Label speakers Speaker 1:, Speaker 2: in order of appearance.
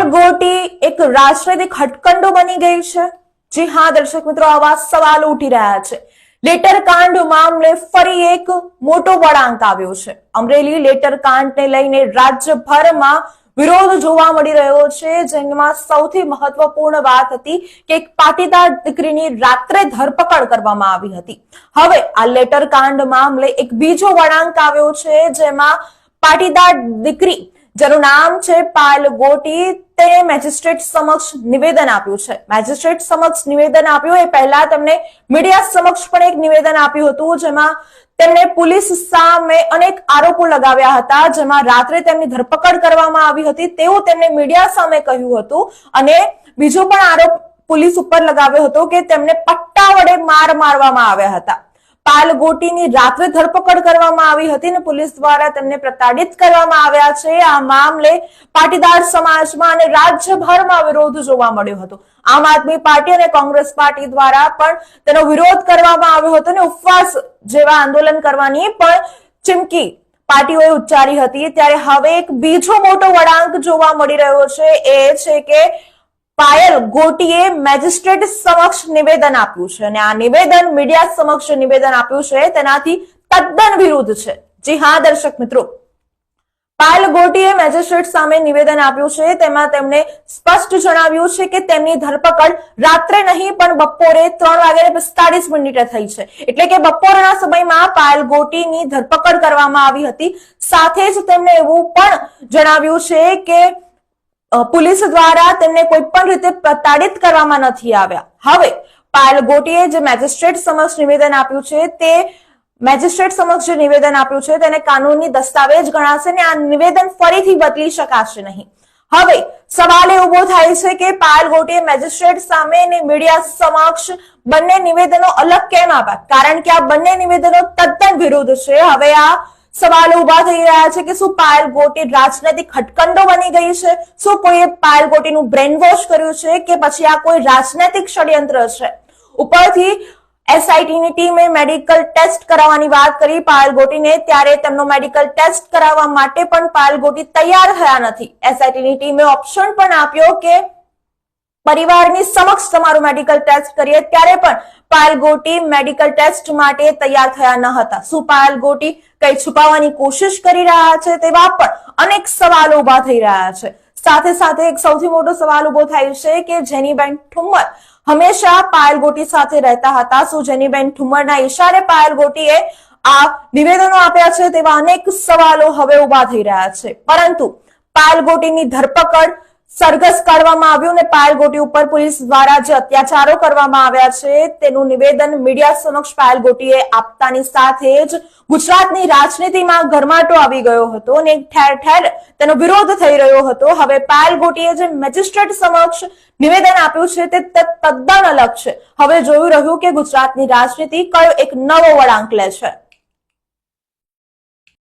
Speaker 1: પાયલ ગોટી એક રાજનૈતિક હટકંડો બની ગઈ છે. જી હા, દર્શક મિત્રો, આવા સવાલો ઉઠી રહ્યા છે. લેટર કાંડ મામલે ફરી એક મોટો વળાંક આવ્યો છે. અમરેલી લેટર કાંડને લઈને રાજ્યભરમાં વિરોધ જોવા મળી રહ્યો છે. જેમાં સૌથી મહત્વપૂર્ણ વાત હતી કે એક પાટીદાર દીકરીની રાત્રે ધરપકડ કરવામાં આવી હતી. હવે આ લેટર કાંડ મામલે એક બીજો વળાંક આવ્યો છે, જેમાં પાટીદાર દીકરી, જેનું નામ છે પાયલ ગોટી તે મેજિસ્ટ્રેટ સમક્ષ નિવેદન આપ્યું છે. મેજિસ્ટ્રેટ સમક્ષ નિવેદન આપ્યું એ પહેલા તેમણે મીડિયા સમક્ષ પણ એક નિવેદન આપ્યું હતું, જેમાં તેમણે પોલીસ સામે અનેક આરોપો લગાવ્યા હતા, જેમાં રાત્રે તેમની ધરપકડ કરવામાં આવી હતી. તેવું તેમણે મીડિયા સામે કહ્યું હતું અને બીજો પણ આરોપ પોલીસ ઉપર લગાવ્યો હતો કે તેમને પટ્ટા વડે માર મારવામાં આવ્યા હતા. પાલ ગોટીની રાત્રે ધરપકડ કરવામાં આવી હતી અને પોલીસ દ્વારા તેમને પ્રતાડિત કરવામાં આવ્યા છે. આ મામલે પાટીદાર સમાજમાં અને રાજ્યભરમાં વિરોધ જોવા મળ્યો હતો. આમ આદમી પાર્ટી અને કોંગ્રેસ પાર્ટી દ્વારા પણ તેનો વિરોધ કરવામાં આવ્યો હતો અને ઉપવાસ જેવા આંદોલન કરવાની પણ ચીમકી પાર્ટીઓએ ઉચ્ચારી હતી. ત્યારે હવે એક બીજો મોટો વળાંક જોવા મળી રહ્યો છે. એ છે કે પાયલ ગોટીએ મેજિસ્ટ્રેટ સમક્ષ નિવેદન આપ્યું છે અને આ નિવેદન મીડિયા સમક્ષ નિવેદન આપ્યું છે તેનાથી તદ્દન વિરુદ્ધ છે. જી હા, દર્શક મિત્રો. પાયલ ગોટીએ મેજિસ્ટ્રેટ સામે નિવેદન આપ્યું છે. તેમાં તેમણે સ્પષ્ટ જણાવ્યું છે કે તેમની ધરપકડ રાત્રે નહીં, પણ બપોરે ત્રણ વાગે પિસ્તાળીસ મિનિટે થઈ છે. એટલે કે બપોરના સમયમાં પાયલ ગોટીની ધરપકડ કરવામાં આવી હતી. સાથે જ તેમણે એવું પણ જણાવ્યું છે કે પોલીસ દ્વારા તેમને કોઈ પણ રીતે પ્રતાડિત કરવામાં નથી આવ્યા. હવે, પાયલ ગોટીએ જે મેજિસ્ટ્રેટ સમક્ષ નિવેદન આપ્યું છે, તે મેજિસ્ટ્રેટ સમક્ષ જે નિવેદન આપ્યું છે, તેને કાનૂની દસ્તાવેજ ગણાશે ને આ નિવેદન ફરીથી બદલી શકાશે નહીં. હવે, સવાલ એ ઊભો થાય છે કે પાયલ ગોટીએ મેજિસ્ટ્રેટ સામે અને મીડિયા સમક્ષ બંને નિવેદનો અલગ કેમ આપ્યા? કારણ કે આ બંને નિવેદનો તદ્દન વિરુદ્ધ છે. હવે આ સવાલો ઊભા થઈ રહ્યા છે કે શું પાયલ ગોટી રાજનૈતિક હટકંડો બની ગઈ છે? શું કોઈએ પાયલ ગોટીનું બ્રેન વોશ કર્યું છે કે પછી આ કોઈ રાજનૈતિક ષડયંત્ર છે? ઉપરથી એસઆઈટીની ટીમે મેડિકલ ટેસ્ટ કરાવવાની વાત કરી. પાયલ ગોટીને ત્યારે તેમનો મેડિકલ ટેસ્ટ કરાવવા માટે પણ પાયલ ગોટી તૈયાર થયા નથી. એસઆઈટીની ટીમે ઓપ્શન પણ આપ્યો કે પરિવારની સમક્ષ તમારું મેડિકલ ટેસ્ટ કરીએ, ત્યારે પણ પાયલ ગોટી મેડિકલ ટેસ્ટ માટે તૈયાર થયા ન હતા. શું પાયલ ગોટી કઈ છુપાવવાની કોશિશ કરી રહ્યા છે તેવા પણ અનેક સવાલો ઊભા થઈ રહ્યા છે. સાથે સાથે એક સૌથી મોટો સવાલ ઊભો થાય છે કે જેનીબેન ઠુમ્મર હંમેશા પાયલ ગોટી સાથે રહેતા હતા. શું જેનીબેન ઠુમ્મરના ઈશારે પાયલ ગોટીએ આ નિવેદનો આપ્યા છે તેવા અનેક સવાલો હવે ઊભા થઈ રહ્યા છે. પરંતુ પાયલ ગોટીની ધરપકડ સરઘસ કાઢવામાં આવ્યું અને પાયલ ગોટી ઉપર પોલીસ દ્વારા જે અત્યાચારો કરવામાં આવ્યા છે, તેનું નિવેદન મીડિયા સમક્ષ પાયલ ગોટીએ આપતાની સાથે જ ગુજરાતની રાજનીતિમાં ગરમાટો આવી ગયો હતો અને ઠેર ઠેર તેનો વિરોધ થઈ રહ્યો હતો. હવે પાયલ ગોટીએ જે મેજિસ્ટ્રેટ સમક્ષ નિવેદન આપ્યું છે, તે તદ્દન અલગ છે. હવે જોયું રહ્યું કે ગુજરાતની રાજનીતિ કયો એક નવો વળાંક લે છે.